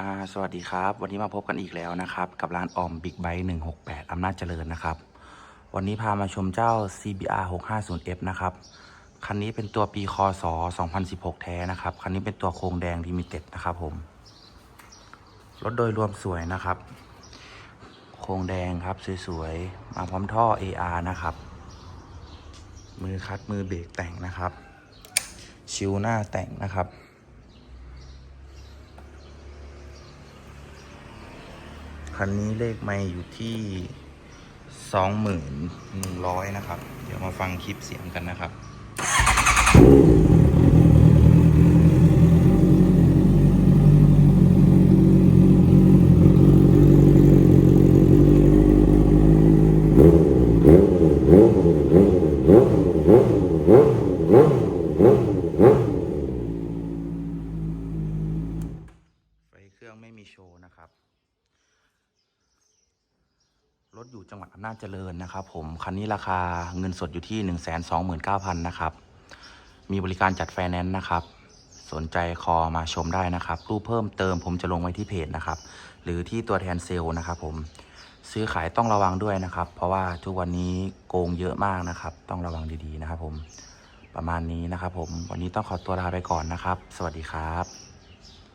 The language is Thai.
อ่าสวัสดีครับ วันนี้มาพบกันอีกแล้วนะครับ กับร้านออมบิ๊กไบค์168อำนาจเจริญนะครับ วันนี้พามาชมเจ้า CBR 650F นะครับ คันนี้เป็นตัวปีคศ2016 แท้นะครับ คันนี้เป็นตัวโครงแดงลิมิเต็ดนะครับผม รถโดยรวมสวยนะครับ โครงแดงครับสวยๆ มาพร้อมท่อ AR นะครับ มือคัดมือเบรกแต่งนะครับ ชิวหน้าแต่งนะครับ คันนี้เลขไม่อยู่ที่สองหมื่นหนึ่งร้อยนะครับ เดี๋ยวมาฟังคลิปเสียงกันนะครับไฟเครื่องไม่มีโชว์นะครับ รถอยู่จังหวัดอำนาจเจริญนะครับผมคันนี้ราคาเงินสดอยู่ที่ 1 2 9 0 0 0นะครับ มีบริการจัดไฟแนนซ์นะครับ สนใจคอมาชมได้นะครับ รูปเพิ่มเติมผมจะลงไว้ที่เพจนะครับ หรือที่ตัวแทนเซลล์นะครับผมซื้อขายต้องระวังด้วยนะครับ เพราะว่าทุกวันนี้โกงเยอะมากนะครับ ต้องระวังดีๆนะครับผมประมาณนี้นะครับผมวันนี้ต้องขอตัวลาไปก่อนนะครับ สวัสดีครับ